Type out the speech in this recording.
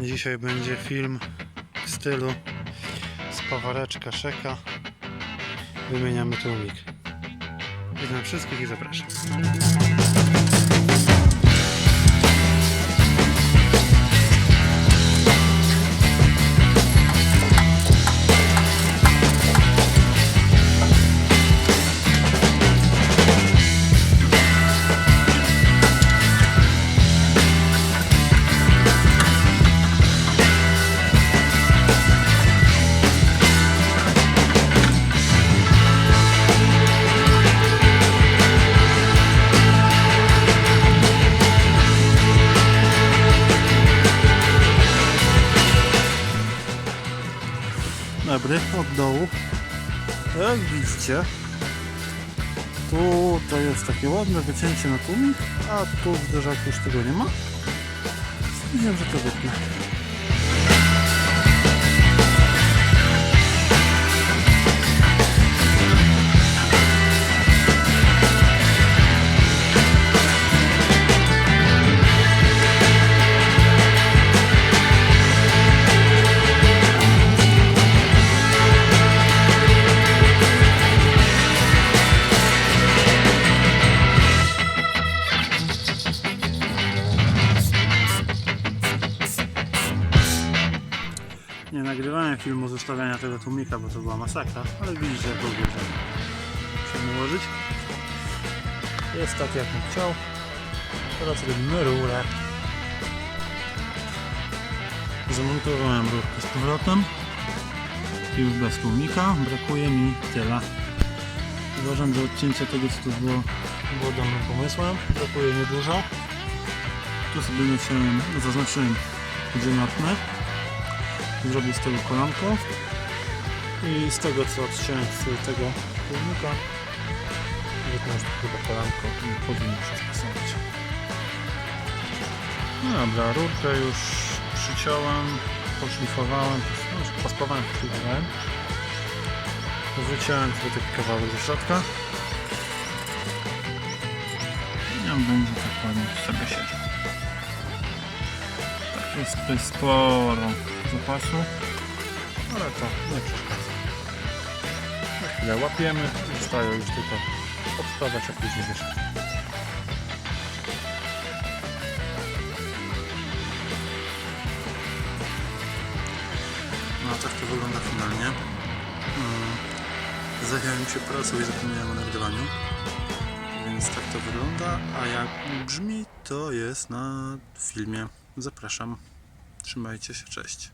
Dzisiaj będzie film w stylu spawareczka szeka. Wymieniamy tłumik. Witam wszystkich i zapraszam. Dobry, od dołu. Jak widzicie, tutaj jest takie ładne wycięcie na tłumik, a tu w zderzaku już tego nie ma. Wiem, że to wytnę. Nie nagrywałem filmu zostawiania tego tłumika, bo to była masakra, ale widzicie jak lubię, że się ułożyć. Jest tak jak bym chciał. Teraz robimy rurę. Zamontowałem rurkę z powrotem. Już bez tłumika. Brakuje mi tyle. Uważam, że odcięcie tego co tu było, było dobrym pomysłem. Brakuje mi dużo. Tu sobie zaznaczyłem gdzie natnę zrobić z tego kolanko i z tego co odciąłem z tego tłumika wytnąć chyba kolanko i powinno się spasować no dobra, rurkę już przyciąłem poszlifowałem no już pospawałem, poszlifowałem wyciąłem sobie taki kawałek ze środka. I on będzie tak ładnie sobie siedział. Tak jest sporo zapasu, ale to nie przeszkadza. Na chwilę łapiemy zostaje już tylko odstawać, a później wieszać. No tak to wygląda finalnie. Mm. Zająłem się pracą i zapomniałem o nagrywaniu. Więc tak to wygląda, a jak brzmi to jest na filmie. Zapraszam. Trzymajcie się, cześć.